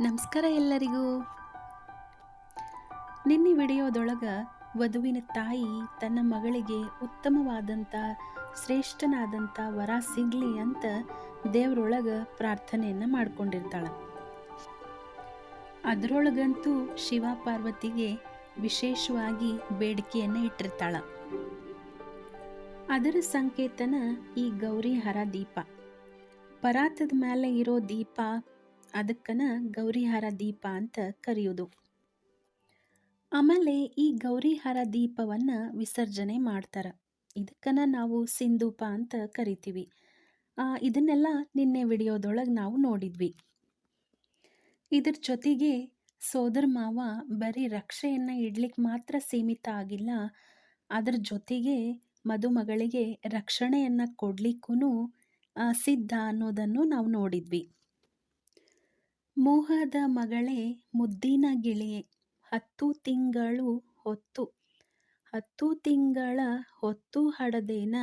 ನಮಸ್ಕಾರ ಎಲ್ಲರಿಗೂ. ನಿನ್ನೆ ವಿಡಿಯೋದೊಳಗೆ ವಧುವಿನ ತಾಯಿ ತನ್ನ ಮಗಳಿಗೆ ಉತ್ತಮವಾದಂಥ ಶ್ರೇಷ್ಠನಾದಂಥ ವರ ಸಿಗಲಿ ಅಂತ ದೇವರೊಳಗೆ ಪ್ರಾರ್ಥನೆಯನ್ನು ಮಾಡ್ಕೊಂಡಿರ್ತಾಳೆ. ಅದರೊಳಗಂತೂ ಶಿವ ಪಾರ್ವತಿಗೆ ವಿಶೇಷವಾಗಿ ಬೇಡಿಕೆಯನ್ನು ಇಟ್ಟಿರ್ತಾಳೆ. ಅದರ ಸಂಕೇತನ ಈ ಗೌರಿ ಹರ ದೀಪ. ಪರಾತದ ಮೇಲೆ ಇರೋ ದೀಪ ಅದಕ್ಕನ ಗೌರಿಹಾರ ದೀಪ ಅಂತ ಕರೆಯೋದು. ಆಮೇಲೆ ಈ ಗೌರಿಹಾರ ದೀಪವನ್ನು ವಿಸರ್ಜನೆ ಮಾಡ್ತಾರೆ. ಇದಕ್ಕನ ನಾವು ಸಿಂಧೂಪ ಅಂತ ಕರಿತೀವಿ. ಇದನ್ನೆಲ್ಲ ನಿನ್ನೆ ವಿಡಿಯೋದೊಳಗೆ ನಾವು ನೋಡಿದ್ವಿ. ಇದ್ರ ಜೊತೆಗೆ ಸೋದರ ಮಾವ ಬರೀ ರಕ್ಷೆಯನ್ನು ಇಡ್ಲಿಕ್ಕೆ ಮಾತ್ರ ಸೀಮಿತ ಆಗಿಲ್ಲ, ಅದ್ರ ಜೊತೆಗೆ ಮದುಮಗಳಿಗೆ ರಕ್ಷಣೆಯನ್ನು ಕೊಡ್ಲಿಕ್ಕೂ ಸಿದ್ಧ ಅನ್ನೋದನ್ನು ನಾವು ನೋಡಿದ್ವಿ. ಮೋಹದ ಮಗಳೇ, ಮುದ್ದಿನ ಗಿಳಿಯೇ, ಹತ್ತು ತಿಂಗಳು ಹೊತ್ತು. ಹತ್ತು ತಿಂಗಳ ಹೊತ್ತು ಹಡದೇನ,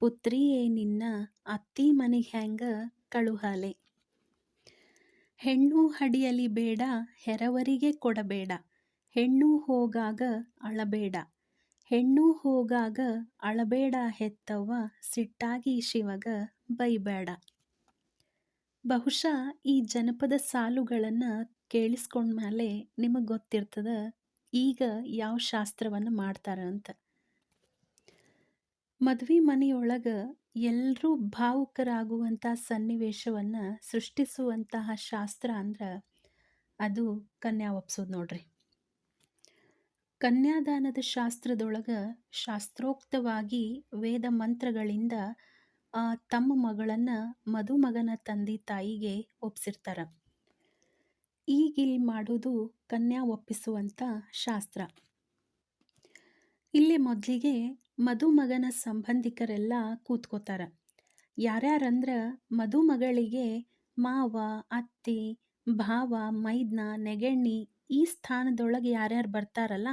ಪುತ್ರಿಯೇ ನಿನ್ನ ಅತ್ತಿ ಮನೆಗೆ ಹ್ಯಾಂಗ ಕಳುಹಾಲೆ. ಹೆಣ್ಣು ಹಡಿಯಲಿ ಬೇಡ, ಹೆರವರಿಗೆ ಕೊಡಬೇಡ. ಹೆಣ್ಣು ಹೋಗಾಗ ಅಳಬೇಡ. ಹೆಣ್ಣು ಹೋಗಾಗ ಅಳಬೇಡ ಹೆತ್ತವ್ವ, ಸಿಟ್ಟಾಗಿ ಶಿವಗ ಬೈಬೇಡ. ಬಹುಶಃ ಈ ಜನಪದ ಸಾಲುಗಳನ್ನು ಕೇಳಿಸ್ಕೊಂಡ್ಮೇಲೆ ನಿಮಗೆ ಗೊತ್ತಿರ್ತದ ಈಗ ಯಾವ ಶಾಸ್ತ್ರವನ್ನು ಮಾಡ್ತಾರ ಅಂತ. ಮದ್ವೆ ಮನೆಯೊಳಗೆ ಎಲ್ಲರೂ ಭಾವುಕರಾಗುವಂಥ ಸನ್ನಿವೇಶವನ್ನು ಸೃಷ್ಟಿಸುವಂತಹ ಶಾಸ್ತ್ರ ಅಂದ್ರೆ ಅದು ಕನ್ಯಾ ಒಪ್ಸೋದು ನೋಡ್ರಿ. ಕನ್ಯಾದಾನದ ಶಾಸ್ತ್ರದೊಳಗೆ ಶಾಸ್ತ್ರೋಕ್ತವಾಗಿ ವೇದ ಮಂತ್ರಗಳಿಂದ ತಮ್ಮ ಮಗಳನ್ನು ಮದುಮಗನ ತಂದೆ ತಾಯಿಗೆ ಒಪ್ಪಿಸಿರ್ತಾರೆ ಈಗಿಲ್ಲಿ ಮಾಡೋದು ಕನ್ಯಾ ಒಪ್ಪಿಸುವಂಥ ಶಾಸ್ತ್ರ. ಇಲ್ಲಿ ಮೊದಲಿಗೆ ಮದುಮಗನ ಸಂಬಂಧಿಕರೆಲ್ಲ ಕೂತ್ಕೋತಾರ. ಯಾರ್ಯಾರಂದ್ರ ಮದುಮಗಳಿಗೆ ಮಾವ, ಅತ್ತಿ, ಭಾವ, ಮೈದ್ನ, ನೆಗೆಣ್ಣಿ ಈ ಸ್ಥಾನದೊಳಗೆ ಯಾರ್ಯಾರು ಬರ್ತಾರಲ್ಲ,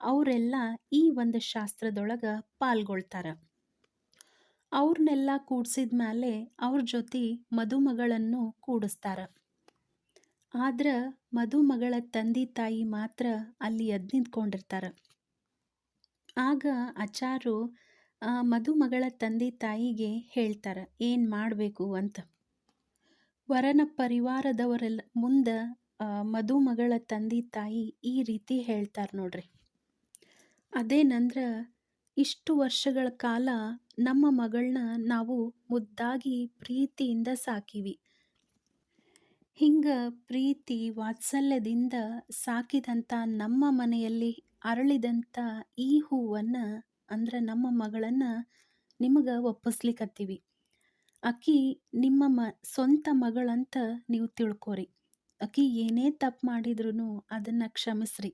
ಅವರೆಲ್ಲ ಈ ಒಂದು ಶಾಸ್ತ್ರದೊಳಗೆ ಪಾಲ್ಗೊಳ್ತಾರ. ಅವ್ರನ್ನೆಲ್ಲ ಕೂಡ್ಸಿದ ಮೇಲೆ ಅವ್ರ ಜೊತೆ ಮದುಮಗಳನ್ನು ಕೂಡಿಸ್ತಾರೆ. ಆದ್ರೆ ಮದುಮಗಳ ತಂದೆ ತಾಯಿ ಮಾತ್ರ ಅಲ್ಲಿ ಎದ್ದು ನಿಂತ್ಕೊಂಡಿರ್ತಾರೆ ಆಗ ಆಚಾರು ಮದುಮಗಳ ತಂದೆ ತಾಯಿಗೆ ಹೇಳ್ತಾರೆ, ಏನು ಮಾಡಬೇಕು ಅಂತ? ವರನ ಪರಿವಾರದವರೆಲ್ಲ ಮುಂದೆ ಮದುಮಗಳ ತಂದೆ ತಾಯಿ ಈ ರೀತಿ ಹೇಳ್ತಾರೆ ನೋಡ್ರಿ. ಅದೇನಂದ್ರ ಇಷ್ಟು ವರ್ಷಗಳ ಕಾಲ ನಮ್ಮ ಮಗಳನ್ನ ನಾವು ಮುದ್ದಾಗಿ ಪ್ರೀತಿಯಿಂದ ಸಾಕಿವಿ. ಹಿಂಗ ಪ್ರೀತಿ ವಾತ್ಸಲ್ಯದಿಂದ ಸಾಕಿದಂಥ ನಮ್ಮ ಮನೆಯಲ್ಲಿ ಅರಳಿದಂಥ ಈ ಹೂವನ್ನು ಅಂದ್ರೆ ನಮ್ಮ ಮಗಳನ್ನ ನಿಮಗೆ ಒಪ್ಪಿಸ್ಲಿಕ್ಕತ್ತೀವಿ ಅಕ್ಕಿ ನಿಮ್ಮ ಮ, ಸ್ವಂತ ಮಗಳಂತ ನೀವು ತಿಳ್ಕೊರಿ. ಅಕ್ಕಿ ಏನೇ ತಪ್ಪು ಮಾಡಿದ್ರೂ ಅದನ್ನು ಕ್ಷಮಿಸ್ರಿ.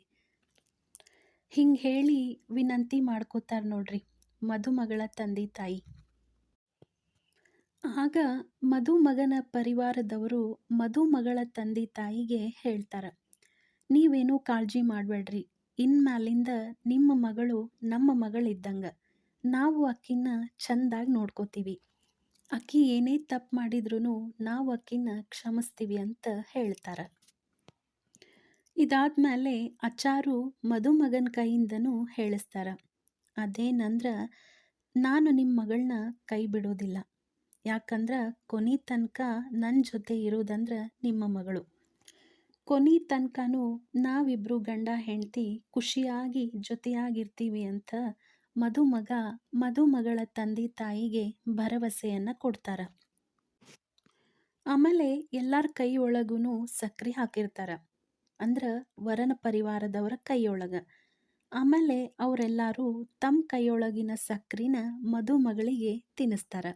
ಹಿಂಗೆ ಹೇಳಿ ವಿನಂತಿ ಮಾಡ್ಕೋತಾರೆ ನೋಡ್ರಿ. ಮಧುಮಗಳ ತಂದೆ ತಾಯಿ. ಆಗ ಮದುಮಗನ ಪರಿವಾರದವರು ಮಧುಮಗಳ ತಂದೆ ತಾಯಿಗೆ ಹೇಳ್ತಾರೆ, ನೀವೇನೂ ಕಾಳಜಿ ಮಾಡಬೇಡ್ರಿ. ಇನ್ಮ್ಯಾಲಿಂದ ನಿಮ್ಮ ಮಗಳು ನಮ್ಮ ಮಗಳಿದ್ದಂಗೆ. ನಾವು ಅಕ್ಕಿನ ಚಂದಾಗಿ ನೋಡ್ಕೋತೀವಿ. ಅಕ್ಕಿ ಏನೇ ತಪ್ಪು ಮಾಡಿದ್ರೂ ನಾವು ಅಕ್ಕಿನ ಕ್ಷಮಿಸ್ತೀವಿ ಅಂತ ಹೇಳ್ತಾರೆ. ಇದಾದ್ಮೇಲೆ ಅಚ್ಚಾರು ಮದುಮಗನ ಕೈಯಿಂದನೂ ಹೇಳಿಸ್ತಾರ. ಅದೇನಂದ್ರ ನಾನು ನಿಮ್ಮ ಮಗಳನ್ನ ಕೈ ಬಿಡೋದಿಲ್ಲ. ಯಾಕಂದ್ರೆ ಕೊನೆ ತನಕ ನನ್ನ ಜೊತೆ ಇರೋದಂದ್ರ ನಿಮ್ಮ ಮಗಳು. ಕೊನೆ ತನಕನೂ ನಾವಿಬ್ಬರು ಗಂಡ ಹೆಂಡತಿ ಖುಷಿಯಾಗಿ ಜೊತೆಯಾಗಿರ್ತೀವಿ ಅಂತ ಮದುಮಗ ಮದುಮಗಳ ತಂದೆ ತಾಯಿಗೆ ಭರವಸೆಯನ್ನು ಕೊಡ್ತಾರ. ಆಮೇಲೆ ಎಲ್ಲರ ಕೈ ಒಳಗೂ ಸಕ್ರೆ ಹಾಕಿರ್ತಾರ. ಅಂದ್ರೆ ವರನ ಪರಿವಾರದವರ ಕೈಯೊಳಗ. ಆಮೇಲೆ ಅವರೆಲ್ಲರೂ ತಮ್ಮ ಕೈಯೊಳಗಿನ ಸಕ್ರಿನ ಮದುಮಗಳಿಗೆ ತಿನ್ನಿಸ್ತಾರ.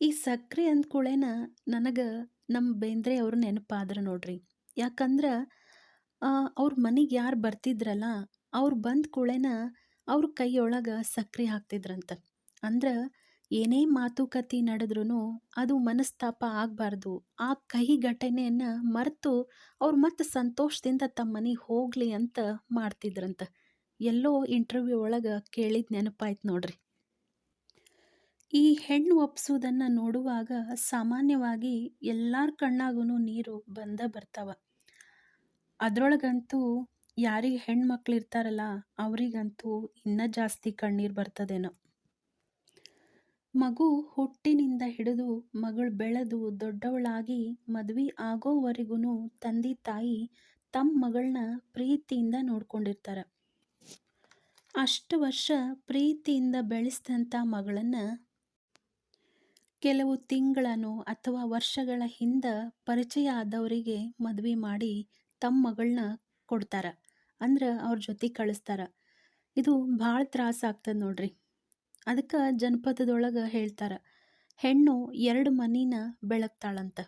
ಈ ಸಕ್ರೆ ಅಂದ್ಕೂಳೇನ ನನಗೆ ನಮ್ಮ ಬೇಂದ್ರೆ ಅವ್ರ ನೆನಪಾದ್ರೆ ನೋಡ್ರಿ. ಯಾಕಂದ್ರೆ ಅವ್ರ ಮನೆಗೆ ಯಾರು ಬರ್ತಿದ್ರಲ್ಲ, ಅವ್ರು ಬಂದ ಕೂಳೇನ ಅವ್ರ ಕೈಯೊಳಗೆ ಸಕ್ರೆ ಹಾಕ್ತಿದ್ರಂತ. ಅಂದ್ರೆ ಏನೇ ಮಾತುಕತೆ ನಡೆದ್ರೂ ಅದು ಮನಸ್ತಾಪ ಆಗಬಾರ್ದು. ಆ ಕಹಿ ಘಟನೆಯನ್ನು ಮರೆತು ಅವ್ರು ಮತ್ತೆ ಸಂತೋಷದಿಂದ ತಮ್ಮ ಮನೆಗೆ ಹೋಗಲಿ ಅಂತ ಮಾಡ್ತಿದ್ರಂತ. ಎಲ್ಲೋ ಇಂಟರ್ವ್ಯೂ ಒಳಗೆ ಕೇಳಿದ ನೆನಪಾಯ್ತು ನೋಡ್ರಿ. ಈ ಹೆಣ್ಣು ಒಪ್ಸೋದನ್ನು ನೋಡುವಾಗ ಸಾಮಾನ್ಯವಾಗಿ ಎಲ್ಲರ ಕಣ್ಣಾಗೂ ನೀರು ಬಂದ ಬರ್ತಾವ. ಅದರೊಳಗಂತೂ ಯಾರಿಗೆ ಹೆಣ್ಮಕ್ಳು ಇರ್ತಾರಲ್ಲ ಅವರಿಗಂತೂ ಇನ್ನೂ ಜಾಸ್ತಿ ಕಣ್ಣೀರು ಬರ್ತದೇನೋ. ಮಗು ಹುಟ್ಟಿನಿಂದ ಹಿಡಿದು ಮಗಳು ಬೆಳೆದು ದೊಡ್ಡವಳಾಗಿ ಮದ್ವೆ ಆಗೋವರೆಗೂ ತಂದೆ ತಾಯಿ ತಮ್ಮ ಮಗಳನ್ನ ಪ್ರೀತಿಯಿಂದ ನೋಡ್ಕೊಂಡಿರ್ತಾರೆ. ಅಷ್ಟು ವರ್ಷ ಪ್ರೀತಿಯಿಂದ ಬೆಳೆಸಿದಂಥ ಮಗಳನ್ನು ಕೆಲವು ತಿಂಗಳನ್ನು ಅಥವಾ ವರ್ಷಗಳ ಹಿಂದೆ ಪರಿಚಯ ಆದವರಿಗೆ ಮದುವೆ ಮಾಡಿ ತಮ್ಮ ಮಗಳನ್ನ ಕೊಡ್ತಾರೆ. ಅಂದ್ರೆ ಅವ್ರ ಜೊತೆ ಕಳಿಸ್ತಾರೆ. ಇದು ಭಾಳ ತ್ರಾಸ ಆಗ್ತದೆ ನೋಡ್ರಿ. ಅದಕ್ಕೆ ಜನಪದದೊಳಗೆ ಹೇಳ್ತಾರೆ, ಹೆಣ್ಣು ಎರಡು ಮನಿನ ಬೆಳಗ್ತಾಳಂತ.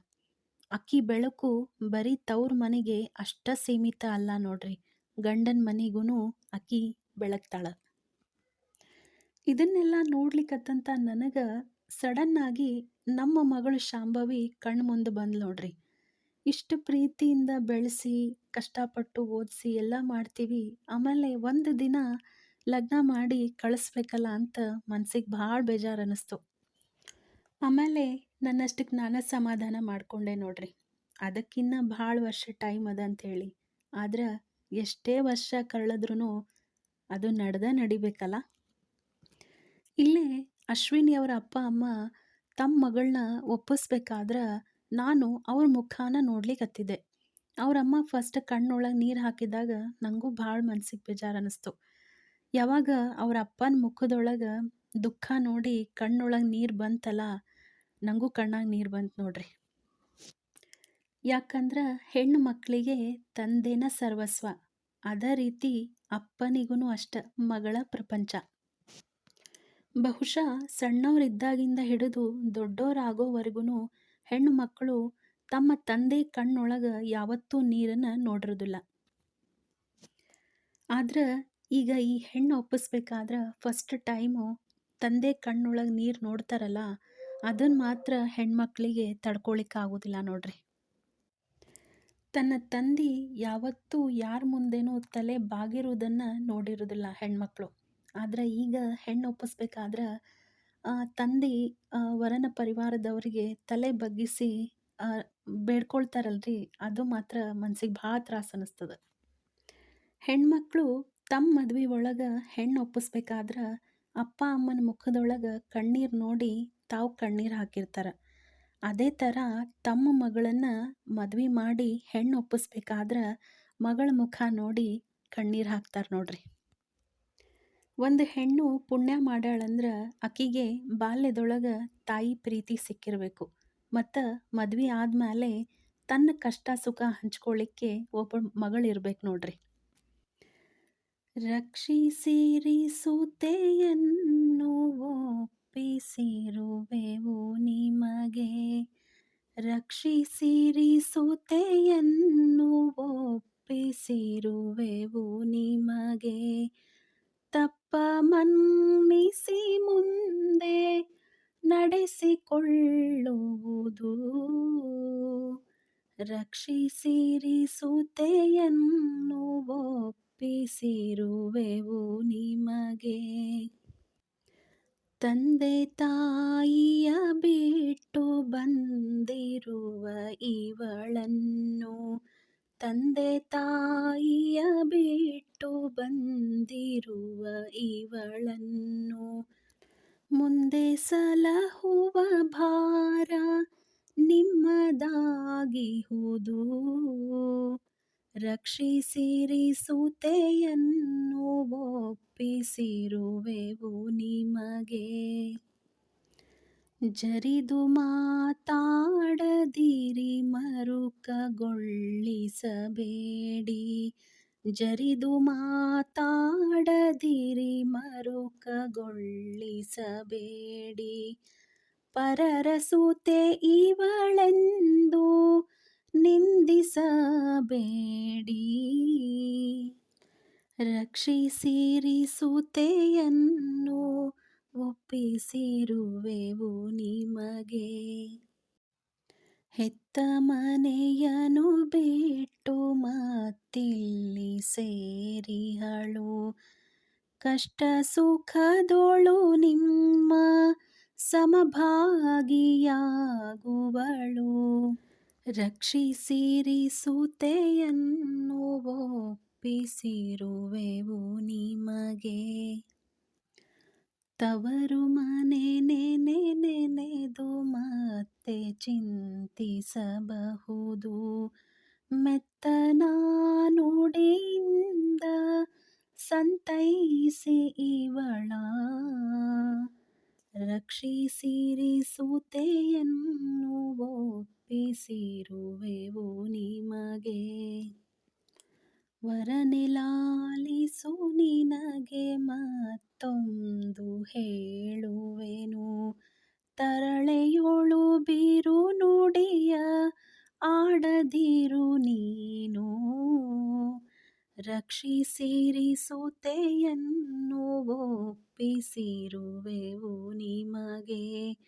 ಅಕ್ಕಿ ಬೆಳಕು ಬರೀ ತವ್ರ ಮನೆಗೆ ಅಷ್ಟ ಸೀಮಿತ ಅಲ್ಲ ನೋಡ್ರಿ, ಗಂಡನ ಮನೆಗೂ ಅಕ್ಕಿ ಬೆಳಗ್ತಾಳ. ಇದನ್ನೆಲ್ಲ ನೋಡ್ಲಿಕ್ಕತ್ತಂತ ನನಗೆ ಆಗಿ ನಮ್ಮ ಮಗಳು ಶಾಂಭವಿ ಕಣ್ಣು ಮುಂದೆ ಬಂದ್ ನೋಡ್ರಿ. ಇಷ್ಟು ಪ್ರೀತಿಯಿಂದ ಬೆಳೆಸಿ, ಕಷ್ಟಪಟ್ಟು ಓದಿಸಿ ಎಲ್ಲ ಮಾಡ್ತೀವಿ, ಆಮೇಲೆ ಒಂದು ದಿನ ಲಗ್ನ ಮಾಡಿ ಕಳಿಸ್ಬೇಕಲ್ಲ ಅಂತ ಮನಸ್ಸಿಗೆ ಭಾಳ ಬೇಜಾರು ಅನ್ನಿಸ್ತು ಆಮೇಲೆ ನನ್ನಷ್ಟಕ್ಕೆ ನಾನು ಸಮಾಧಾನ ಮಾಡಿಕೊಂಡೆ ನೋಡ್ರಿ. ಅದಕ್ಕಿನ್ನ ಭಾಳ ವರ್ಷ ಟೈಮ್ ಅದ ಅಂಥೇಳಿ ಆದ್ರೆ ಎಷ್ಟೇ ವರ್ಷ ಕಳೆದ್ರೂ ಅದು ನಡೆದ ನಡಿಬೇಕಲ್ಲ. ಇಲ್ಲೇ ಅಶ್ವಿನಿ ಅವರ ಅಪ್ಪ, ಅಮ್ಮ ತಮ್ಮ ಮಗಳನ್ನ ಒಪ್ಪಿಸ್ಬೇಕಾದ್ರೆ ನಾನು ಅವ್ರ ಮುಖಾನ ನೋಡ್ಲಿಕ್ಕತ್ತಿದ್ದೆ ಅವರಮ್ಮ ಫಸ್ಟ್ ಕಣ್ಣೊಳಗೆ ನೀರು ಹಾಕಿದಾಗ ನನಗೂ ಭಾಳ ಮನ್ಸಿಗೆ ಬೇಜಾರು ಅನ್ನಿಸ್ತು ಯಾವಾಗ ಅವ್ರ ಅಪ್ಪನ ಮುಖದೊಳಗೆ ದುಃಖ ನೋಡಿ ಕಣ್ಣೊಳಗೆ ನೀರು ಬಂತಲ್ಲ ನನಗೂ ಕಣ್ಣಾಗ ನೀರು ಬಂತು ನೋಡ್ರಿ. ಯಾಕಂದ್ರೆ ಹೆಣ್ಣು ಮಕ್ಕಳಿಗೆ ತಂದೇನ ಸರ್ವಸ್ವ, ಅದೇ ರೀತಿ ಅಪ್ಪನಿಗೂ ಅಷ್ಟ ಮಗಳ ಪ್ರಪಂಚ. ಬಹುಶಃ ಸಣ್ಣವರಿದ್ದಾಗಿಂದ ಹಿಡಿದು ದೊಡ್ಡವರಾಗೋವರೆಗೂ ಹೆಣ್ಣು ಮಕ್ಕಳು ತಮ್ಮ ತಂದೆ ಕಣ್ಣೊಳಗೆ ಯಾವತ್ತೂ ನೀರನ್ನು ನೋಡಿರೋದಿಲ್ಲ. ಆದ್ರೆ ಈಗ ಈ ಹೆಣ್ಣು ಒಪ್ಪಿಸ್ಬೇಕಾದ್ರೆ ಫಸ್ಟ್ ಟೈಮು ತಂದೆ ಕಣ್ಣೊಳಗೆ ನೀರು ನೋಡ್ತಾರಲ್ಲ ಅದನ್ನು ಮಾತ್ರ ಹೆಣ್ಮಕ್ಳಿಗೆ ತಡ್ಕೊಳಿಕ್ಕಾಗೋದಿಲ್ಲ ನೋಡ್ರಿ. ತನ್ನ ತಂದೆ ಯಾವತ್ತೂ ಯಾರ ಮುಂದೆನೂ ತಲೆ ಬಾಗಿರುವುದನ್ನು ನೋಡಿರೋದಿಲ್ಲ ಹೆಣ್ಮಕ್ಳು. ಆದರೆ ಈಗ ಹೆಣ್ಣು ಒಪ್ಪಿಸ್ಬೇಕಾದ್ರೆ ತಂದೆ ವರನ ಪರಿವಾರದವರಿಗೆ ತಲೆ ಬಗ್ಗಿಸಿ ಬೇಡ್ಕೊಳ್ತಾರಲ್ರಿ, ಅದು ಮಾತ್ರ ಮನ್ಸಿಗೆ ಭಾಳ ತ್ರಾಸ ಅನ್ನಿಸ್ತದೆ ಹೆಣ್ಮಕ್ಳು ತಮ್ಮ ಮದ್ವೆ ಒಳಗೆ ಹೆಣ್ಣು ಒಪ್ಪಿಸ್ಬೇಕಾದ್ರೆ ಅಪ್ಪ ಅಮ್ಮನ ಮುಖದೊಳಗೆ ಕಣ್ಣೀರು ನೋಡಿ ತಾವು ಕಣ್ಣೀರು ಹಾಕಿರ್ತಾರೆ. ಅದೇ ಥರ ತಮ್ಮ ಮಗಳನ್ನು ಮದ್ವೆ ಮಾಡಿ ಹೆಣ್ಣು ಒಪ್ಪಿಸ್ಬೇಕಾದ್ರೆ ಮಗಳ ಮುಖ ನೋಡಿ ಕಣ್ಣೀರು ಹಾಕ್ತಾರೆ ನೋಡ್ರಿ. ಒಂದು ಹೆಣ್ಣು ಪುಣ್ಯ ಮಾಡ್ಯಾಳಂದ್ರೆ ಆಕಿಗೆ ಬಾಲ್ಯದೊಳಗೆ ತಾಯಿ ಪ್ರೀತಿ ಸಿಕ್ಕಿರಬೇಕು. ಮತ್ತು ಮದ್ವೆ ಆದಮೇಲೆ ತನ್ನ ಕಷ್ಟ ಸುಖ ಹಂಚ್ಕೊಳ್ಳಿಕ್ಕೆ ಒಬ್ಬ ಮಗಳಿರ್ಬೇಕು ನೋಡ್ರಿ. ರಕ್ಷಿಸಿರಿ ಸೂತೆಯನ್ನು ಒಪ್ಪಿಸಿರುವೆವು ನಿಮಗೆ. ರಕ್ಷಿಸಿರಿ ಸೂತೆಯನ್ನು ಒಪ್ಪಿಸಿರುವೆವು ನಿಮಗೆ. ತಪ್ಪ ಮನ್ನಿಸಿ ಮುಂದೆ ನಡೆಸಿಕೊಳ್ಳುವುದು. ರಕ್ಷಿಸಿರಿ ಸುತೆಯನ್ನು ಒಪ್ಪಿಸಿರುವೆವು ನಿಮಗೆ. ತಂದೆ ತಾಯಿಯ ಬಿಟ್ಟು ಬಂದಿರುವ ಇವಳನ್ನು ತಂದೆ ತಾಯಿಯ ಬಿಟ್ಟು ಬಂದಿರುವ ಇವಳನ್ನು ಮುಂದೆ ಸಲಹುವ ಭಾರ ನಿಮ್ಮದಾಗಿಹುದು. ರಕ್ಷಿಸಿರಿ ಸೂತೆಯನ್ನು ಒಪ್ಪಿಸಿರುವೆವು ನಿಮಗೆ. ಜರಿದು ಮಾತಾಡದಿರಿ ಮರುಕಗೊಳ್ಳಿಸಬೇಡಿ. ಜರಿದು ಮಾತಾಡದಿರಿ ಮರುಕಗೊಳ್ಳಿಸಬೇಡಿ. ಪರರ ಸೂತೆ ಇವಳೆಂದು ನಿಂದಿಸಬೇಡಿ. ರಕ್ಷಿಸಿರಿಸುತೆಯನ್ನು ಒಪ್ಪಿಸಿರುವೆವು ನಿಮಗೆ. ಹೆತ್ತ ಮನೆಯನು ಬಿಟ್ಟು ಮತ್ತಿಲ್ಲಿ ಸೇರಿಹಳು ಕಷ್ಟ ಸುಖದೋಳು ನಿಮ್ಮ ಸಮಭಾಗಿಯಾಗುವಳು. ರಕ್ಷಿಸಿರಿ ಸೂತೆಯನ್ನು ಒಪ್ಪಿಸಿರುವೆವು ನಿಮಗೆ. ತವರು ಮನೆ ನೆನೆ ನೆನೆದು ಮತ್ತೆ ಚಿಂತಿಸಬಹುದು. ಮೆತ್ತನ ನುಡಿಯಿಂದ ಸಂತೈಸಿ ಇವಳ. ರಕ್ಷಿಸಿರಿ ಸೂತೆಯನ್ನು ನಿಮಗೆ? ವರನೆಲಾಲಿಸು ನಿನಗೆ ಮತ್ತೊಂದು ಹೇಳುವೆನು. ತರಳೆಯೋಳು ಬಿರು ನುಡಿಯ ಆಡದಿರು ನೀನು. ರಕ್ಷಿಸಿರಿ ಸೂತೆಯನ್ನು ಒಪ್ಪಿಸಿರುವೆವು ನಿಮಗೆ.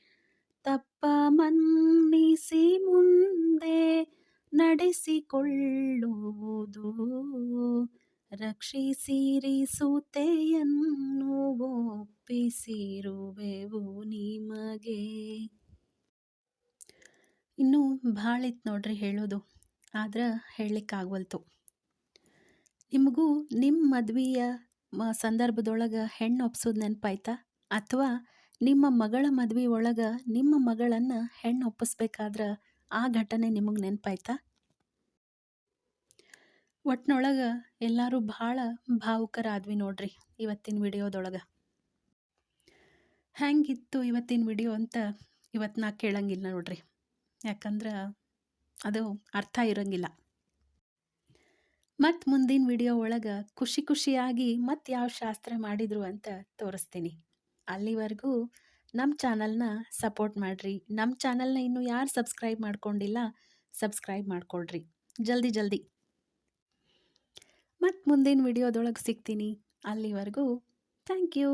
ತಪ್ಪ ಮನ್ನಿಸಿ ಮುಂದೆ ನಡೆಸಿಕೊಳ್ಳುವುದು. ರಕ್ಷಿಸಿರಿ ಸೂತೆಯನ್ನು ಒಪ್ಪಿಸಿರುವೆವು ನಿಮಗೆ. ಇನ್ನೂ ಭಾಳ ಇತ್ತು ನೋಡ್ರಿ ಹೇಳೋದು, ಆದ್ರೆ ಹೇಳಲಿಕ್ಕಾಗವಲ್ತು. ನಿಮಗೂ ನಿಮ್ಮ ಮದುವೆಯ ಸಂದರ್ಭದೊಳಗೆ ಹೆಣ್ಣು ಒಪ್ಸೋದು ನೆನಪಾಯ್ತಾ? ಅಥವಾ ನಿಮ್ಮ ಮಗಳ ಮದ್ವೆ ಒಳಗೆ ನಿಮ್ಮ ಮಗಳನ್ನು ಹೆಣ್ಣು ಒಪ್ಪಿಸ್ಬೇಕಾದ್ರೆ ಆ ಘಟನೆ ನಿಮಗೆ ನೆನಪಾಯ್ತಾ? ಒಟ್ನೊಳಗೆ ಎಲ್ಲರೂ ಭಾಳ ಭಾವುಕರಾದ್ವಿ ನೋಡ್ರಿ ಇವತ್ತಿನ ವಿಡಿಯೋದೊಳಗೆ. ಹೆಂಗಿತ್ತು ಇವತ್ತಿನ ವಿಡಿಯೋ ಅಂತ ಇವತ್ತು ನಾ ಕೇಳಂಗಿಲ್ಲ ನೋಡ್ರಿ. ಯಾಕಂದ್ರೆ ಅದು ಅರ್ಥ ಇರಂಗಿಲ್ಲ. ಮತ್ತು ಮುಂದಿನ ವಿಡಿಯೋ ಒಳಗೆ ಖುಷಿ ಖುಷಿಯಾಗಿ ಮತ್ತು ಯಾವ ಶಾಸ್ತ್ರ ಮಾಡಿದ್ರು ಅಂತ ತೋರಿಸ್ತೀನಿ. ಅಲ್ಲಿವರೆಗೂ ನಮ್ಮ ಚಾನಲ್ನ ಸಪೋರ್ಟ್ ಮಾಡಿರಿ. ನಮ್ಮ ಚಾನಲ್ನ ಇನ್ನೂ ಯಾರು ಸಬ್ಸ್ಕ್ರೈಬ್ ಮಾಡ್ಕೊಂಡಿಲ್ಲ, ಸಬ್ಸ್ಕ್ರೈಬ್ ಮಾಡ್ಕೊಳ್ರಿ. ಜಲ್ದಿ ಜಲ್ದಿ. ಮತ್ತು ಮುಂದಿನ ವಿಡಿಯೋದೊಳಗೆ ಸಿಗ್ತೀನಿ. ಅಲ್ಲಿವರೆಗೂ ಥ್ಯಾಂಕ್ ಯು.